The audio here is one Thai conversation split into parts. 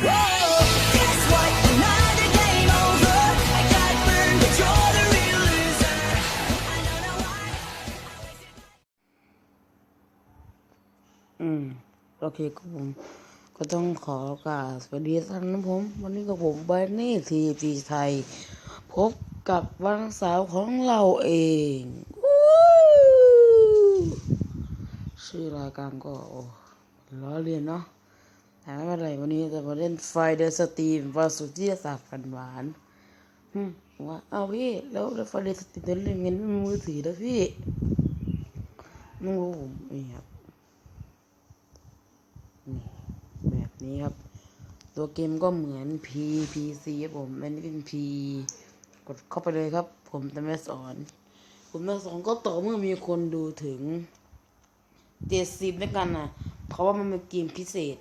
อืม โอเคก็ผม ก็ต้องขอกราบสวัสดีท่านนะผม วันนี้ก็ผมไบนี่ทีจีไทย พบกับวันสาร์ของเราเองชื่อรายการก็ล้อเลียนเนาะ แต่ไม่เป็นไรวันนี้จะมาเล่นไฟเดอร์สตรีมวาสุทธิศาสตร์ฝันหวานว่าเอาพี่แล้วแล้วไฟเดอร์สตรีมจะเล่นเงินมือถือแล้วพี่ไม่รู้ผมนี่ครับนี่แบบนี้ครับ ตัวเกมก็เหมือน P PC ครับผมอันนี้เป็น P กดเข้าไปเลยครับ ผมจะไม่สอนผมจะสอนก็ต่อเมื่อมีคนดูถึงเจ็ดสิบด้วยกันนะเพราะว่ามันเป็นเกมพิเศษ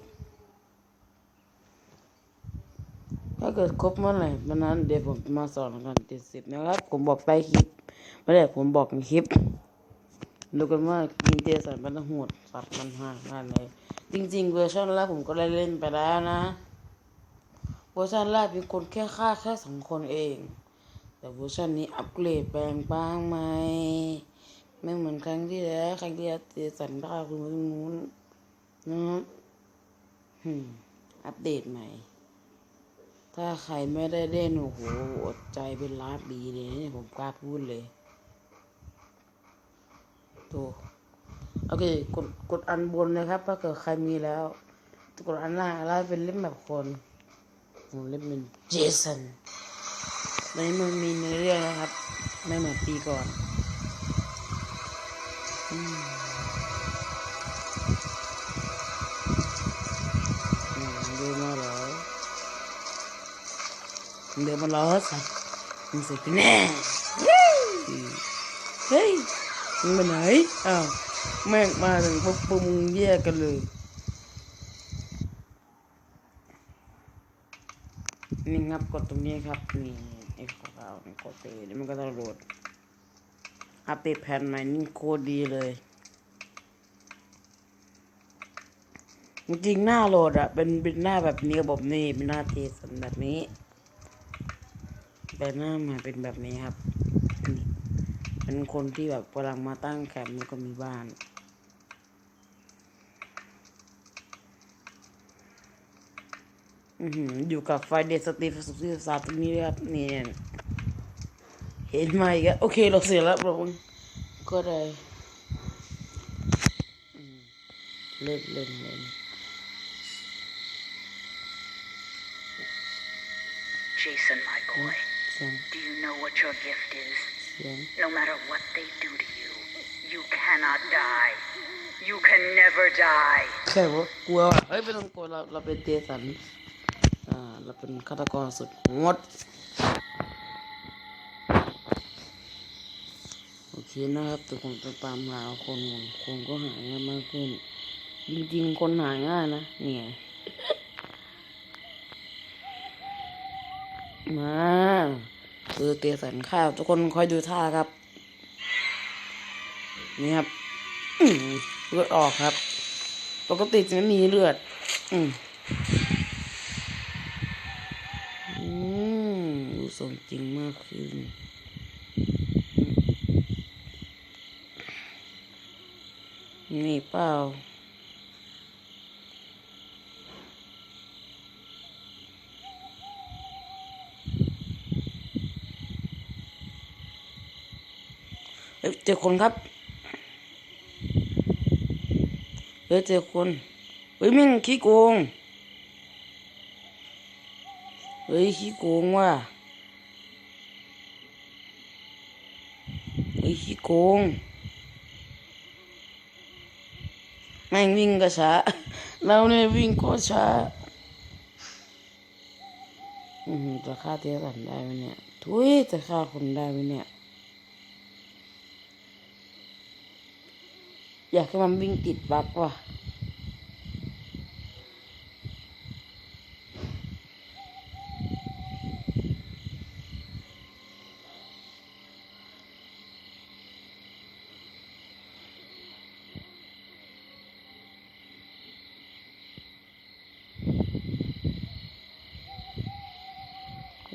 ถ้า เกิดครบเมื่อไหร่วันนั้นเดี๋ยวผมมาสอนกันเจ็ดสิบนะครับ ผมบอกไปคลิปไม่ได้ผมบอกในคลิป ดูกันว่ายิงเจสันมันโหดสัตว์มันห่างกันเลยจริง ๆ เวอร์ชันแรกผมก็ได้เล่นไปแล้วนะ เวอร์ชันแรกเป็นคนแค่ฆ่าแค่สองคนเอง แต่เวอร์ชันนี้อัปเกรดแปลงบ้างไหมไม่เหมือนครั้งที่แล้วครั้งที่แล้วเจสันฆ่าคุณคนนู้นนะครับอัปเดตใหม่ ถ้าใครไม่ได้เล่นโอ้โหอดใจเป็นล้านปีเลยนี่ผมกล้าพูดเลยดูโอเค กดกดอันบนนะครับ ถ้าเกิดใครมีแล้ว กดอันล่างแล้วเป็นเล่มแบบคนผมเล่มเป็นเจสันในมันมีในอเรื่องนะครับ ไม่เหมือนปีก่อนอืม เดินมาแล้วสัตว์มึงเสร็จแน่เฮ้ยมึงไปไหน อ้าว แม่งมาถึงพวกพวกมึงแยกกันเลย นี่งับกดตรงนี้ครับ นี่ไอ้ขาวๆนี่กดไปนี่มันก็จะโหลด อัปเดตแผ่นใหม่นี่โคตรดีเลยจริงๆหน้าโหลดอะเป็นเป็นหน้าแบบนี้ระบบนี่เป็นหน้าเทสันแบบนี้ แต่หน้าม่เป็นแบบนี้ครับนี่เป็นคนที่แบบกำลังมาตั้งแคมป์แล้วก็มีบ้านอือหือยู่กับไฟเดสตีฟสุดที่สาตรงนี้ครับนี่เห็นไหมอีกันโอเคเราเสียแล้วเราก็ได้เล่นเล่นเล่น Jason, my boy, do you know what your gift is? เสียง No matter what they do to you, you cannot die. You can never die. แค่ว่ากลัวว่ะเฮ้ยไม่ต้องกลัวเราเราเป็นเจสันอ่าเราเป็นฆาตกรสุดโหดโอเคนะครับแต่ผมจะตามหาคนคนก็หาง่ายมากขึ้น จริงๆ คนหาง่ายนะเนี่ย มาเออเตะสันข้าวทุกคนคอยดูท่าครับ นี่ครับเลือดออกครับ ปกติจะไม่มีเลือด อืมอืมดูสมจริงมากขึ้นนี่เปล่า เอ้ยเจอคนครับเฮ้ยเจอคนเฮ้ยแม่งขี้โกงเฮ้ยขี้โกงว่ะเฮ้ยขี้โกงแม่งวิ่งก็ช้าเราเนี่ยวิ่งก็ช้าอืมจะฆ่าเตี้ยสันได้ไหมเนี่ยทุยจะฆ่าคนได้ไหมเนี่ย อยากให้มันวิ่งติดบักว่ะ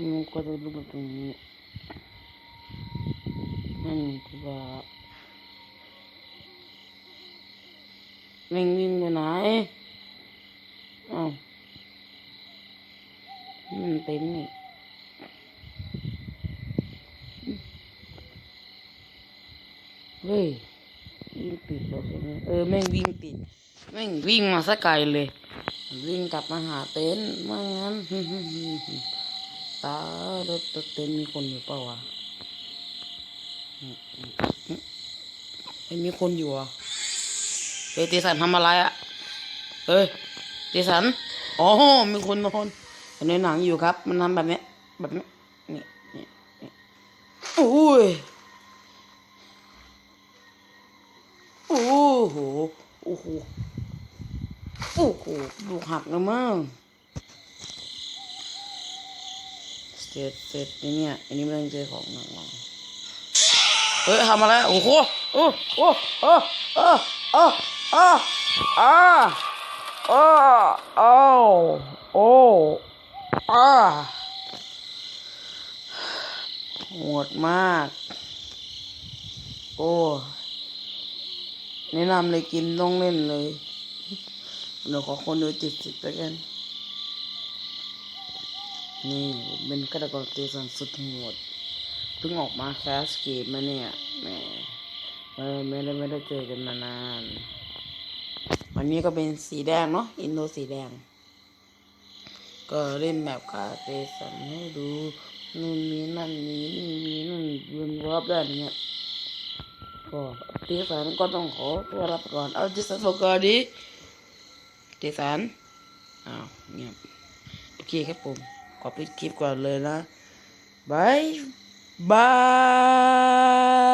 มันก็จะลุกมาตรงนี้นั่นคือว่า วิ่งวิ่งไปไหนอ้าวมันเต็มนี่เฮ้ยวิ่งปิดแล้วเออแม่งวิ่งปิดแม่งวิ่งมาสักไกลเลย วิ่งกลับมาหาเต็นท์ไม่งั้นตารถเต็นท์มีคนอยู่เปล่าวะอืมอืมอืมไม่มีคนอยู่อะ เฮ้ยเตสันทำอะไรอะเฮ้ยเตสันอ๋อมีคนนอนในหนังอยู่ครับ มันทำแบบนี้แบบนี้นี่นี่นี่โอ้ยโอ้โหโอ้โหโอ้โหดูหักแล้วมั้งเสร็จเสร็จไอเนี่ยอันนี้ไม่ต้องเจอของหนักหรอกเฮ้ยทำอะไรโอ้โหโอ้โอ้โอ้โอ้โอ้โอ้อาโอ้โอ้โอ้อาโหดมาก โอ้แนะนำเลยกินต้องเล่นเลยเดี๋ยวขอคนดูติดสิบแล้วกัน นี่เป็นฆาตกรเตสันสุดโหดเพิ่งออกมาแคสเกมมาเนี่ยแหมเออไม่ได้ไม่ได้เจอกันมานาน วันนี้ก็เป็นสีแดงเนาะอินโดสีแดง ก็เล่นแบบคาเตสันให้ดูนู่นมีนั่นมีนี่มีนู่นวนรอบได้านเนี่ยก็เตสันก็ต้องขอตัวรับก่อนเอาเตสันบอกก่อนดิเตสันอ้าวเงียบโอเคครับผมขอปิดคลิปก่อนเลยนะบายบาย